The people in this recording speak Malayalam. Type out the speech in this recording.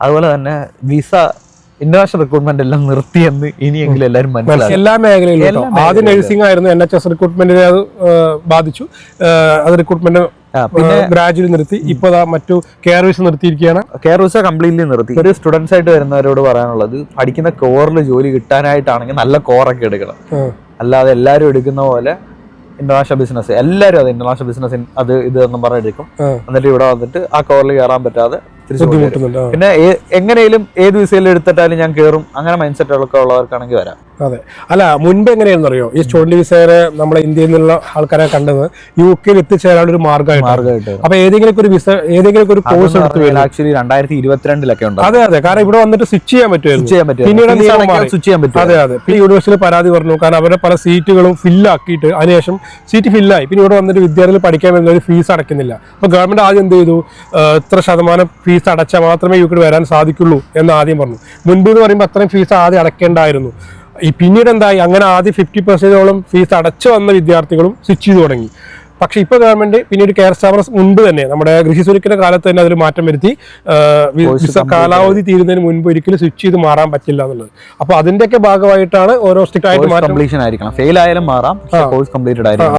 അതുപോലെ തന്നെ വിസ ഇന്റർനാഷണൽ റിക്രൂട്ട്മെന്റ് എല്ലാം നിർത്തിയെന്ന് ഇനിയെങ്കിലും എല്ലാവരും മനസ്സിലാക്കി. എല്ലാ മേഖലയിലും ആദ്യം നഴ്സിംഗ് ആയിരുന്നു എൻ എച്ച് എസ് റിക്രൂട്ട്മെന്റിനെ അത് ബാധിച്ചു. അത് റിക്രൂട്ട്മെന്റ് പിന്നെ ഗ്രാജുവലി നിർത്തി. ഇപ്പൊ മറ്റു കെയർ വിസ നിർത്തിയിരിക്കുകയാണ്. കെയർ വിസ കംപ്ലീറ്റ്ലി നിർത്തി. ഒരു സ്റ്റുഡൻസ് ആയിട്ട് വരുന്നവരോട് പറയാനുള്ളത് പഠിക്കുന്ന കോറിൽ ജോലി കിട്ടാനായിട്ടാണെങ്കിൽ നല്ല കോറൊക്കെ എടുക്കണം. അല്ലാതെ എല്ലാവരും എടുക്കുന്ന പോലെ ഇന്റർനാഷണൽ ബിസിനസ് എല്ലാവരും അത് ഇന്റർനാഷണൽ ബിസിനസ് അത് ഇത് എന്നും പറഞ്ഞെടുക്കും എന്നിട്ട് ഇവിടെ വന്നിട്ട് ആ കോറിൽ കയറാൻ പറ്റാതെ. ബുദ്ധിമുട്ടുന്നുണ്ട്. പിന്നെ എങ്ങനെയും ഏത് വിസയിൽ എടുത്തിട്ടാലും ഞാൻ കയറും അങ്ങനെ മൈൻഡ് സെറ്റുകളൊക്കെ ഉള്ളവർക്കാണെങ്കിൽ വരാം. അതെ. അല്ല മുൻപ് എങ്ങനെയാണെന്ന് അറിയോ ഈ സ്റ്റുഡന്റ് വിസയെ നമ്മളെ ഇന്ത്യയിൽ നിന്നുള്ള ആൾക്കാരെ കണ്ടത് യു കെയിൽ എത്തിച്ചേരാനുള്ള ഒരു മാർഗമായിട്ട് അപ്പൊ ഏതെങ്കിലും ഒരു വിസ ഏതെങ്കിലും ഒരു കോഴ്സ് എടുത്ത് ആക്ച്വലി രണ്ടായിരത്തി ഇരുപത്തിരണ്ടിലൊക്കെ ഉണ്ട് അതെ അതെ. കാരണം ഇവിടെ വന്നിട്ട് സ്വിച്ച് ചെയ്യാൻ പറ്റുമായിരുന്നു. ചെയ്യാൻ പറ്റും പിന്നീട് സ്വിച്ച് ചെയ്യാൻ പറ്റും അതെ അതെ. പിന്നെ യൂണിവേഴ്സിറ്റിയിൽ പരാതി പറഞ്ഞു. കാരണം അവരുടെ പല സീറ്റുകളും ഫില്ലാക്കിയിട്ട് അതിനുശേഷം സീറ്റ് ഫില്ലായി പിന്നെ ഇവിടെ വന്നിട്ട് വിദ്യാർത്ഥികൾ പഠിക്കാൻ വരുന്ന ഒരു ഫീസ് അടയ്ക്കുന്നില്ല. അപ്പൊ ഗവൺമെന്റ് ആദ്യം എന്ത് ചെയ്തു? എത്ര ഇത്ര ശതമാനം ഫീസ് അടച്ചാൽ മാത്രമേ യു കെ വരാൻ സാധിക്കുള്ളൂ എന്ന് ആദ്യം പറഞ്ഞു. മുൻപ് എന്ന് പറയുമ്പോൾ അത്രയും ഫീസ് ആദ്യം അടയ്ക്കേണ്ടായിരുന്നു. ഈ പിന്നീട് എന്തായി അങ്ങനെ ആദ്യം ഫിഫ്റ്റി പെർസെന്റോളം ഫീസ് അടച്ചു വന്ന വിദ്യാർത്ഥികളും സ്വിച്ച് ചെയ്തു തുടങ്ങി. പക്ഷേ ഇപ്പോൾ ഗവൺമെന്റ് പിന്നീട് കെയർ സ്റ്റാഫ്നസ് മുൻപ് തന്നെ നമ്മുടെ കൃഷി സുരക്ഷയുടെ കാലത്ത് തന്നെ അതിൽ മാറ്റം വരുത്തി വിസ കാലാവധി തീരുന്നതിന് മുൻപ് ഒരിക്കലും സ്വിച്ച് ചെയ്ത് മാറാൻ പറ്റില്ല എന്നുള്ളത്. അപ്പോൾ അതിന്റെയൊക്കെ ഭാഗമായിട്ടാണ് ഓരോ സ്ട്രിക്റ്റ് ആയിട്ട് മാറ്റം ഫെയിൽ ആയാലും മാറാം കോഴ്സ് കംപ്ലീറ്റഡ് ആയിരിക്കണം.